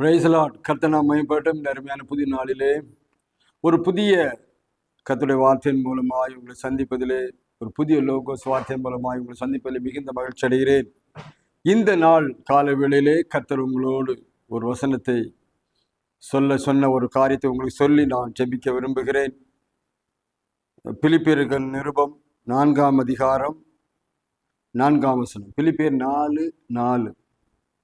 பிரேசலாட் கர்த்தனா மையப்பட்டும் இந்த அருமையான புதிய நாளிலே ஒரு புதிய கத்துடைய வார்த்தையின் மூலமாய் உங்களை சந்திப்பதிலே ஒரு புதிய லோகோஸ் வார்த்தையின் மூலமாய் உங்களை சந்திப்பதிலே மிகுந்த மகிழ்ச்சி அடைகிறேன். இந்த நாள் கால வேளையிலே கர்த்தர் உங்களோடு ஒரு வசனத்தை சொல்ல சொன்ன ஒரு காரியத்தை உங்களுக்கு சொல்லி நான் ஜெபிக்க விரும்புகிறேன். பிலிப்பியர்கள் நிருபம் நான்காம் அதிகாரம் நான்காம் வசனம். பிலிப்பியர் நாலு நாலு.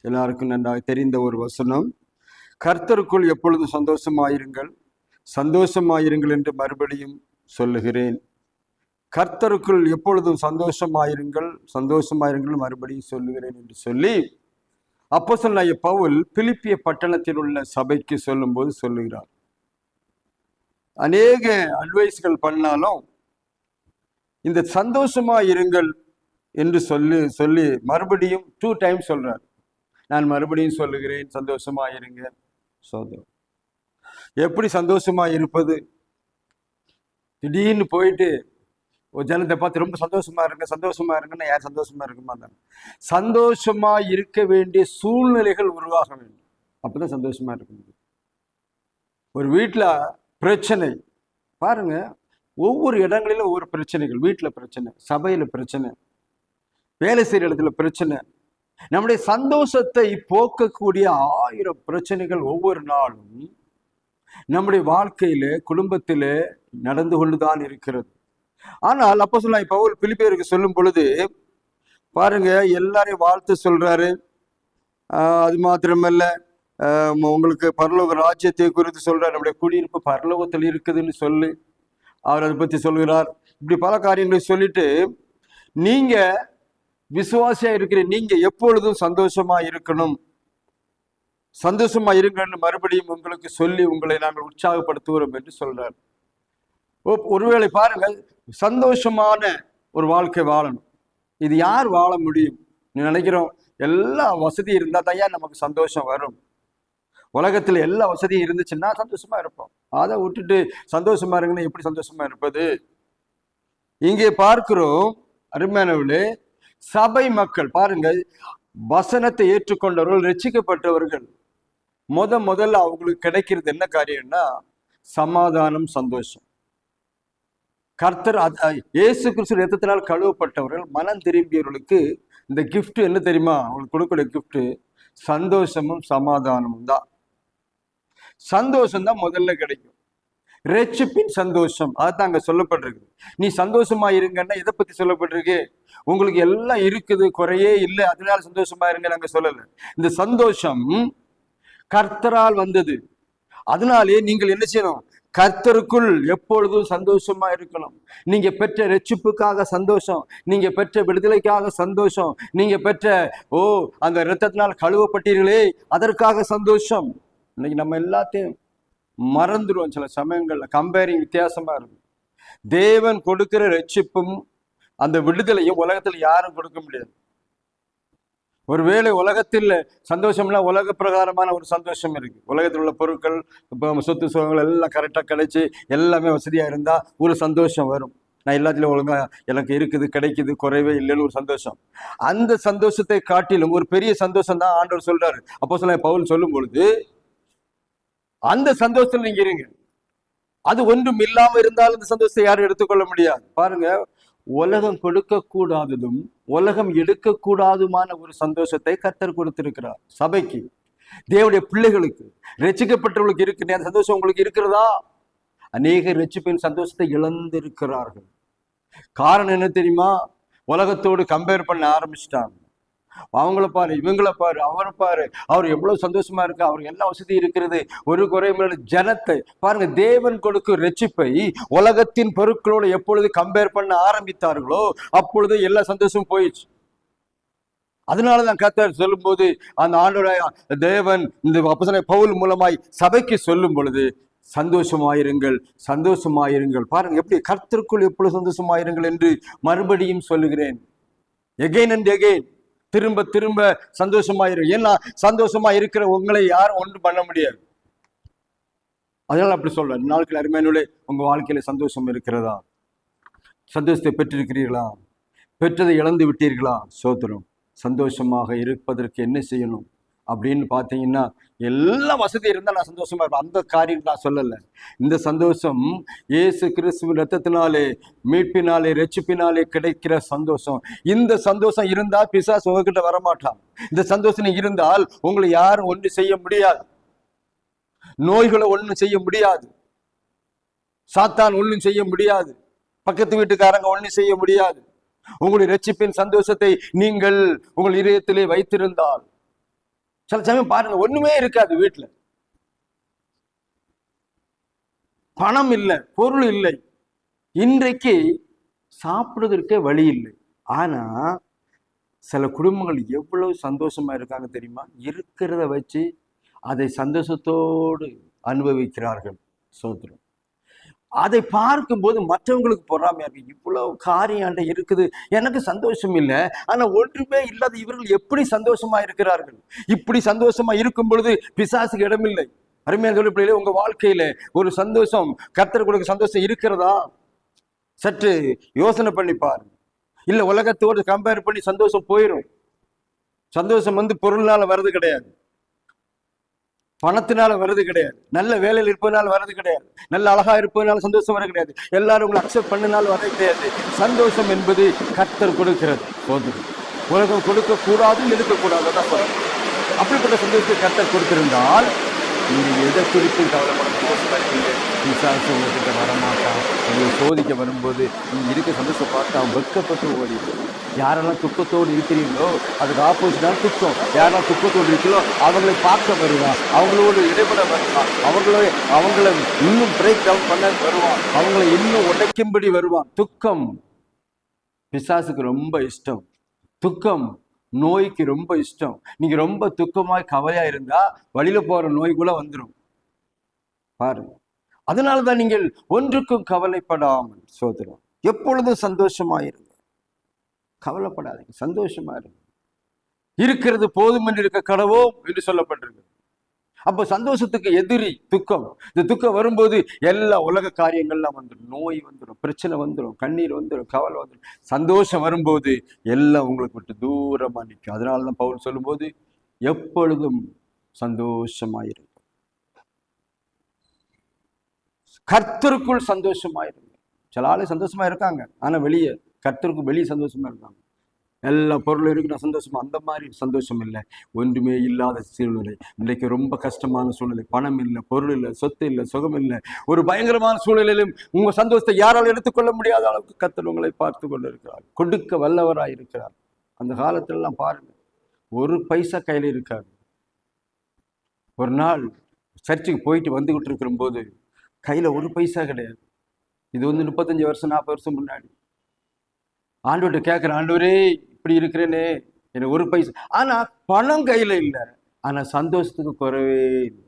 எல்லாருக்கும் நன்றாக தெரிந்த ஒரு வசனம். கர்த்தருக்குள் எப்பொழுதும் சந்தோஷமாயிருங்கள். சந்தோஷமாயிருங்கள் என்று மறுபடியும் சொல்லுகிறேன். கர்த்தருக்குள் எப்பொழுதும் சந்தோஷமாயிருங்கள். சந்தோஷமாயிருங்கள் மறுபடியும் சொல்லுகிறேன் என்று சொல்லி அப்போ சொன்ன பவுல் பிலிப்பிய பட்டணத்தில் உள்ள சபைக்கு சொல்லும்போது சொல்லுகிறார். அநேக அட்வைஸ்கள் பண்ணாலும் இந்த சந்தோஷமா இருங்கள் என்று சொல்லி சொல்லி மறுபடியும் டூ டைம் சொல்றார். நான் மறுபடியும் சொல்லுகிறேன் சந்தோஷமா இருங்க சோதனை. எப்படி சந்தோஷமா இருப்பது? திடீர்னு போயிட்டு ஒரு ஜனத்தை பார்த்து ரொம்ப சந்தோஷமா இருங்க சந்தோஷமா இருங்கன்னா யார் சந்தோஷமா இருக்க மாட்டாங்க. சந்தோஷமா இருக்க வேண்டிய சூழ்நிலைகள் உருவாக வேண்டும். அப்பதான் சந்தோஷமா இருக்க முடியும். ஒரு வீட்டில் பிரச்சனை. பாருங்க ஒவ்வொரு இடங்களிலும் ஒவ்வொரு பிரச்சனைகள். வீட்டில் பிரச்சனை சபையில் பிரச்சனை வேலை செய்கிற இடத்துல பிரச்சனை நம்முடைய சந்தோஷத்தை போக்கக்கூடிய ஆயிரம் பிரச்சனைகள் ஒவ்வொரு நாளும் நம்முடைய வாழ்க்கையில குடும்பத்தில நடந்து கொண்டுதான் இருக்கிறது. ஆனால் அப்போ சொல்ல பவுல் பிலிப்பேருக்கு சொல்லும் பொழுது பாருங்க எல்லாரையும் வாழ்த்து சொல்றாரு. அது மாத்திரமல்ல உங்களுக்கு பரலோக ராஜ்யத்தை குறித்து சொல்றார். நம்முடைய குடியிருப்பு பரலோகத்தில் இருக்குதுன்னு சொல்லி. அவர் அதை பத்தி சொல்கிறார் இப்படி பல காரியங்களை சொல்லிட்டு நீங்கள் விசுவாசியா இருக்கிற நீங்க எப்பொழுதும் சந்தோஷமா இருக்கணும். சந்தோஷமா இருங்கன்னு மறுபடியும் உங்களுக்கு சொல்லி உங்களை நாங்கள் உற்சாகப்படுத்துகிறோம் என்று சொல்றார். ஒருவேளை பாருங்கள் சந்தோஷமான ஒரு வாழ்க்கை வாழணும். இது யார் வாழ முடியும்? நினைக்கிறோம் எல்லா வசதியும் இருந்தா தான் நமக்கு சந்தோஷம் வரும்? உலகத்துல எல்லா வசதியும் இருந்துச்சுன்னா சந்தோஷமா இருப்போம். அதை விட்டுட்டு சந்தோஷமா இருங்கன்னா எப்படி சந்தோஷமா இருப்பது? இங்கே பார்க்கிறோம் அருமையானவர்களே சபை மக்கள் பாருங்கள் வசனத்தை ஏற்றுக்கொண்டவர்கள் ரசிக்கப்பட்டவர்கள் முத முதல்ல அவங்களுக்கு கிடைக்கிறது என்ன காரியம்னா சமாதானம் சந்தோஷம். கர்த்தர் இயேசு கிறிஸ்து ரத்தத்தினால் கழுவப்பட்டவர்கள் மனம் திரும்பியவர்களுக்கு இந்த கிஃப்ட் என்ன தெரியுமா? அவங்களுக்கு கொடுக்கக்கூடிய கிஃப்ட் சந்தோஷமும் சமாதானமும் தான். சந்தோஷம் தான் முதல்ல கிடைக்கும். ரட்சிப்பின் சந்தோஷம். அதுதான் அங்கே சொல்லப்பட்டிருக்கு நீ சந்தோஷமா இருங்கன்னா எதை பத்தி சொல்லப்பட்டிருக்கு? உங்களுக்கு எல்லாம் இருக்குது குறையே இல்லை அதனால சந்தோஷமா இருங்க நாங்க சொல்லல. இந்த சந்தோஷம் கர்த்தரால் வந்தது. அதனாலே நீங்கள் என்ன செய்யணும்? கர்த்தருக்குள் எப்பொழுதும் சந்தோஷமா இருக்கணும். நீங்க பெற்ற ரட்சிப்புக்காக சந்தோஷம் நீங்க பெற்ற விடுதலைக்காக சந்தோஷம் நீங்க பெற்ற ஓ அந்த இரத்தத்தினால் கழுவப்பட்டீர்களே அதற்காக சந்தோஷம். இன்னைக்கு நம்ம எல்லாத்தையும் மறந்துடுவோம் சில சமயங்கள்ல. கம்பேரிங் வித்தியாசமா இருக்கும். தேவன் கொடுக்கிற ரட்சிப்பும் அந்த விடுதலையும் உலகத்துல யாரும் கொடுக்க முடியாது. ஒருவேளை உலகத்தில் சந்தோஷம்னா உலக பிரகாரமான ஒரு சந்தோஷம் இருக்கு. உலகத்தில் உள்ள பொருட்கள் இப்போ சொத்து சுகங்கள் எல்லாம் கரெக்டாக கிடைச்சி எல்லாமே வசதியா இருந்தால் ஒரு சந்தோஷம் வரும். நான் எல்லாத்துலயும் ஒழுங்கா எனக்கு இருக்குது கிடைக்குது குறைவே இல்லைன்னு ஒரு சந்தோஷம். அந்த சந்தோஷத்தை காட்டிலும் ஒரு பெரிய சந்தோஷம் தான் ஆண்டவர் சொல்றாரு. அப்போ சொல்ல பவுல் சொல்லும் பொழுது அந்த சந்தோஷத்துல நீங்க இருங்க. அது ஒன்றும் இல்லாம இருந்தாலும் இந்த சந்தோஷத்தை யாரும் எடுத்துக்கொள்ள முடியாது. பாருங்க உலகம் கொடுக்க கூடாததும் உலகம் எடுக்க கூடாதுமான ஒரு சந்தோஷத்தை கத்தர் கொடுத்திருக்கிறார் சபைக்கு. தேவனுடைய பிள்ளைகளுக்கு ரசிக்கப்பட்டவர்களுக்கு இருக்கு அந்த சந்தோஷம் உங்களுக்கு இருக்கிறதா? அநேக ரசிப்பின் சந்தோஷத்தை இழந்திருக்கிறார்கள். காரணம் என்ன தெரியுமா? உலகத்தோடு கம்பேர் பண்ண ஆரம்பிச்சிட்டாங்க. அவங்கள பாரு இவங்களை பாரு அவரை பாரு. அவர் எவ்வளவு சந்தோஷமா இருக்கு. அவருக்கு எல்லா வசதி இருக்கிறது. ஒரு குறையும் ஜனத்தை பாருங்க தேவன் கொடுக்கும் ரட்சிப்பை உலகத்தின் பொருட்களோடு எப்பொழுது கம்பேர் பண்ண ஆரம்பித்தார்களோ அப்பொழுது எல்லா சந்தோஷமும் போயிடுச்சு. அதனாலதான் கர்த்தர் சொல்லும்போது அந்த ஆண்டோடைய தேவன் இந்த அப்பசனை பவுல் மூலமாய் சபைக்கு சொல்லும் பொழுது சந்தோஷமாயிருங்கள் சந்தோஷமாயிருங்கள். பாருங்க எப்படி கர்த்தருக்குள் எப்பொழுது சந்தோஷமாயிருங்கள் என்று மறுபடியும் சொல்லுகிறேன். எகைன் அண்ட் எகைன் திரும்ப திரும்ப சந்தோஷமாயிரு. ஏன்னா சந்தோஷமா இருக்கிற உங்களை யாரும் ஒன்றும் பண்ண முடியாது. அதனால அப்படி சொல்றேன். நாட்கள் அருமையானுள்ளே உங்க வாழ்க்கையில சந்தோஷம் இருக்கிறதா? சந்தோஷத்தை பெற்றிருக்கிறீர்களா? பெற்றதை இழந்து விட்டீர்களா? சோதரம் சந்தோஷமாக இருப்பதற்கு என்ன செய்யணும்? அப்படின்னு பார்த்தீங்கன்னா எல்லா வசதி இருந்தால் நான் சந்தோஷமா இருப்பேன். அந்த காரியம் நான் சொல்லலை. இந்த சந்தோஷம் இயேசு கிறிஸ்துவ ரத்தத்தினாலே மீட்பினாலே ரட்சிப்பினாலே கிடைக்கிற சந்தோஷம். இந்த சந்தோஷம் இருந்தால் பிசாசு உங்ககிட்ட வரமாட்டான். இந்த சந்தோஷம் இருந்தால் உங்களை யாரும் ஒன்று செய்ய முடியாது. நோய்களை ஒன்றும் செய்ய முடியாது. சாத்தான் ஒன்றும் செய்ய முடியாது. பக்கத்து வீட்டுக்காரங்க ஒன்றும் செய்ய முடியாது. உங்களுடைய ரட்சிப்பின் சந்தோஷத்தை நீங்கள் உங்கள் இதயத்திலே வைத்திருந்தால் சில சமயம் பாருங்க ஒண்ணுமே இருக்காது வீட்டுல பணம் இல்லை பொருள் இல்லை. இன்றைக்கு சாப்பிடுவதற்கே வழி இல்லை. ஆனா சில குடும்பங்கள் எவ்வளவு சந்தோஷமா இருக்காங்க தெரியுமா? இருக்கிறத வச்சு அதை சந்தோஷத்தோடு அனுபவிக்கிறார்கள் சோதரம். அதை பார்க்கும்போது மற்றவங்களுக்கு பொறாமையா இருக்கு. இவ்வளவு காரியம் இருக்குது. எனக்கு சந்தோஷம் இல்லை. ஆனா ஒன்றுமே இல்லாத இவர்கள் எப்படி சந்தோஷமா இருக்கிறார்கள்? இப்படி சந்தோஷமா இருக்கும் பொழுது பிசாசுக்கு இடமில்லை. அருமையான சொல்லி பிள்ளைகளே உங்க வாழ்க்கையில ஒரு சந்தோஷம் கர்த்தர் கொடுக்க சந்தோஷம் இருக்கிறதா? சற்று யோசனை பண்ணி பாருங்க. இல்ல உலகத்தோடு கம்பேர் பண்ணி சந்தோஷம் போயிடும் சந்தோஷம் வந்து பொருளால வர்றது கிடையாது. பணத்தினால வர்றது கிடையாது. நல்ல வேலையில் இருப்பதனால வர்றது கிடையாது. நல்ல அழகா இருப்பதனால சந்தோஷம் வர கிடையாது. எல்லாரும் உங்களை அக்செப்ட் பண்ணினாலும் வர கிடையாது. சந்தோஷம் என்பது கர்த்தர் கொடுக்கிறது. போதும். உலகம் கொடுக்க கூடாது எடுக்கக்கூடாது அதான் அப்படிப்பட்ட சந்தோஷத்தை கர்த்தர் கொடுத்திருந்தால் நீங்கள் எதை குறித்து கவலைப்பட சந்தோஷமா இருக்கீங்க விசாரிச்சு உங்ககிட்ட வரமாட்டான் உங்களை சோதிக்க வரும்போது நீங்கள் இருக்க சந்தோஷம் பார்த்தா வெக்கப்பட்டு வெட்கப்பட்டு ஓடி யாரெல்லாம் துக்கத்தோடு இருக்கிறீங்களோ அதுக்கு ஆப்போசிட்டாக துக்கம். யாரெல்லாம் துக்கத்தோடு இருக்கிறோ அவங்களை பார்க்க வருவான் அவங்களோடு இடைபட வருவான் அவங்களே அவங்கள இன்னும் பிரேக் டவுன் பண்ண வருவான் அவங்கள இன்னும் உடைக்கும்படி வருவான் துக்கம். பிசாசுக்கு ரொம்ப இஷ்டம். துக்கம். நோய்க்கு ரொம்ப இஷ்டம். நீங்க ரொம்ப துக்கமாய் கவலையா இருந்தா வழியில போற நோய் கூட வந்துடும் பாருங்க. அதனாலதான் நீங்கள் ஒன்றுக்கும் கவலைப்படாமல் சோதரம் எப்பொழுதும் சந்தோஷமாயிருங்க கவலைப்படாதீங்க சந்தோஷமா இருங்க. இருக்கிறது போதும் என்று இருக்க கடவோம் என்று சொல்லப்பட்டிருக்கு அப்போ சந்தோஷத்துக்கு எதிரி துக்கம். இந்த துக்கம் வரும்போது எல்லா உலக காரியங்கள்லாம் வந்துடும் நோய் வந்துடும் பிரச்சனை வந்துடும் கண்ணீர் வந்துடும் கவலை வந்துடும் சந்தோஷம் வரும்போது எல்லாம் உங்களுக்கு விட்டு தூரமா நிற்கும் அதனால தான் பவுல் சொல்லும்போது எப்பொழுதும் சந்தோஷமாயிருங்க கர்த்தருக்குள் சந்தோஷமாயிருங்க சில ஆளு சந்தோஷமா இருக்காங்க. ஆனா வெளியே கர்த்தருக்கு வெளியே சந்தோஷமா இருக்காங்க. எல்லா பொருளும் இருக்கு நான் சந்தோஷமா? அந்த மாதிரி சந்தோஷம் இல்லை. ஒன்றுமே இல்லாத சூழ்நிலை. இன்றைக்கு ரொம்ப கஷ்டமான சூழ்நிலை. பணம் இல்லை பொருள் இல்லை சொத்து இல்லை சுகம் இல்லை. ஒரு பயங்கரமான சூழ்நிலையிலும் உங்கள் சந்தோஷத்தை யாரால் எடுத்துக்கொள்ள முடியாத அளவுக்கு கத்தல் உங்களை பார்த்து கொண்டு இருக்கிறார் கொடுக்க வல்லவராக இருக்கிறார். அந்த காலத்திலலாம் பாருங்கள் ஒரு பைசா கையில் இருக்காது. ஒரு நாள் சர்ச்சுக்கு போயிட்டு வந்துக்கிட்டு இருக்கிற போது ஒரு பைசா கிடையாது. இது வந்து முப்பத்தஞ்சு வருஷம் நாற்பது வருஷம் முன்னாடி. ஆண்டு கேட்குறேன் ஆண்டவரே இப்படி இருக்கிறேனே எனக்கு ஒரு பைசா. ஆனால் பணம் கையில் இல்லை. ஆனால் சந்தோஷத்துக்கு குறைவே இல்லை.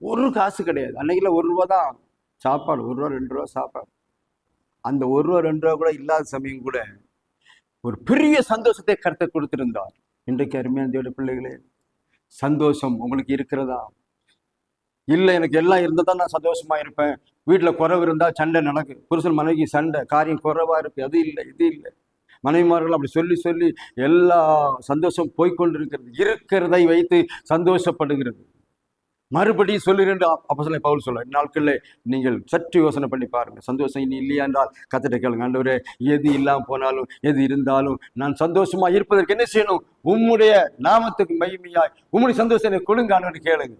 ஒரு காசு கிடையாது. அன்னைக்குல ஒரு ரூபா தான் சாப்பாடு ஒரு ரூபா ரெண்டு ரூபா சாப்பாடு. அந்த ஒரு ரூபா ரெண்டு ரூபா கூட இல்லாத சமயம் கூட ஒரு பெரிய சந்தோஷத்தை கருத்தை கொடுத்திருந்தார். இன்றைக்கு அருமையான தேவ பிள்ளைகளே சந்தோஷம் உங்களுக்கு இருக்கிறதா? இல்லை எனக்கு எல்லாம் இருந்தால் தான் நான் சந்தோஷமாக இருப்பேன். வீட்டில் குறைவு இருந்தால் சண்டை நடக்கு. புருஷன் மனைவிக்கு சண்டை. காரியம் குறைவாக இருக்குது அது இல்லை இது இல்லை. மனைவிமார்கள் அப்படி சொல்லி சொல்லி எல்லா சந்தோஷம் போய்க்கொண்டு இருக்கிறது இருக்கிறதை வைத்து சந்தோஷப்படுகிறது. மறுபடியும் சொல்லுகிறேன் அப்போ சொல்ல பவுல் சொல்ல நாட்களில் நீங்கள் சற்று யோசனை பண்ணி பாருங்க சந்தோஷம் இனி இல்லையா என்றால் கத்திட்ட கேளுங்க. ஆண்டவரே எது இல்லாமல் போனாலும் எது இருந்தாலும் நான் சந்தோஷமா இருப்பதற்கு என்ன செய்யணும்? உம்முடைய நாமத்துக்கு மகிமையாய் உம்முடைய சந்தோஷம் எனக்கு கொடுங்க ஆண்டவரே கேளுங்க.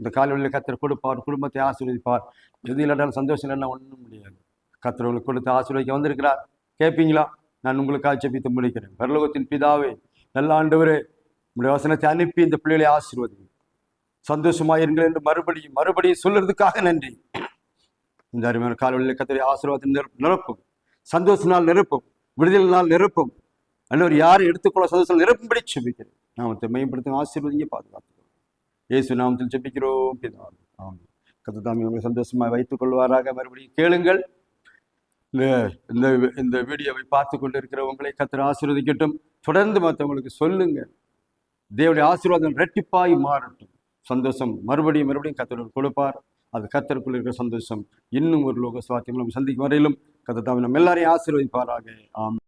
இந்த காலவெளியில் கத்திர கொடுப்பார் குடும்பத்தை ஆசீர்வதிப்பார். எது இல்லைனாலும் சந்தோஷம் இல்லைன்னா ஒன்றும் முடியாது. கத்தர் கொடுத்து ஆசீர்வதிக்க வந்திருக்கிறார். கேட்பீங்களா நான் உங்களுக்காக ஜெபித்து முடிக்கிறேன். பரலோகத்தின் பிதாவே நல்ல ஆண்டவரே உங்களுடைய வசனத்தை அனுப்பி இந்த பிள்ளைகளை ஆசீர்வதி சந்தோஷமா இருங்கள் என்று மறுபடியும் மறுபடியும் சொல்றதுக்காக நன்றி. இந்த அருமையான காலவெளியில் கத்தரை ஆசீர்வாதம் நிரப்- நிரப்பும். சந்தோஷனால் நிரப்பும். விடுதலை நாள் நிரப்பும். அன்னவர் யாரை எடுத்துக்கொள்ள சந்தோஷம் நிரப்பும்படி செபிக்கிறேன் நாமத்தை மேம்படுத்தும் ஆசீர்வதிங்க பாதுகாத்துக்கிறோம் இயேசு நாமத்தில் செபிக்கிறோம் பிதாவே. ஆமென். கத்ததாமி உங்களை சந்தோஷமாக வைத்துக் கொள்வாராக மறுபடியும் கேளுங்கள். இந்த இந்த வீடியோவை பார்த்து கொண்டு இருக்கிற உங்களை கத்தர் ஆசீர்வதிக்கட்டும். தொடர்ந்து மற்றவங்களுக்கு சொல்லுங்க. தேவனுடைய ஆசீர்வாதம் ரெட்டிப்பாய் மாறட்டும். சந்தோஷம் மறுபடியும் மறுபடியும் கத்தருக்கு கொடுப்பார். அது கத்தருக்குள் இருக்கிற சந்தோஷம். இன்னும் ஒரு லோக சுவாத்தியம் சந்திக்கும் வரையிலும் கத்தர் தாவி நம்ம எல்லாரையும் ஆசீர்வதிப்பாராக. ஆம்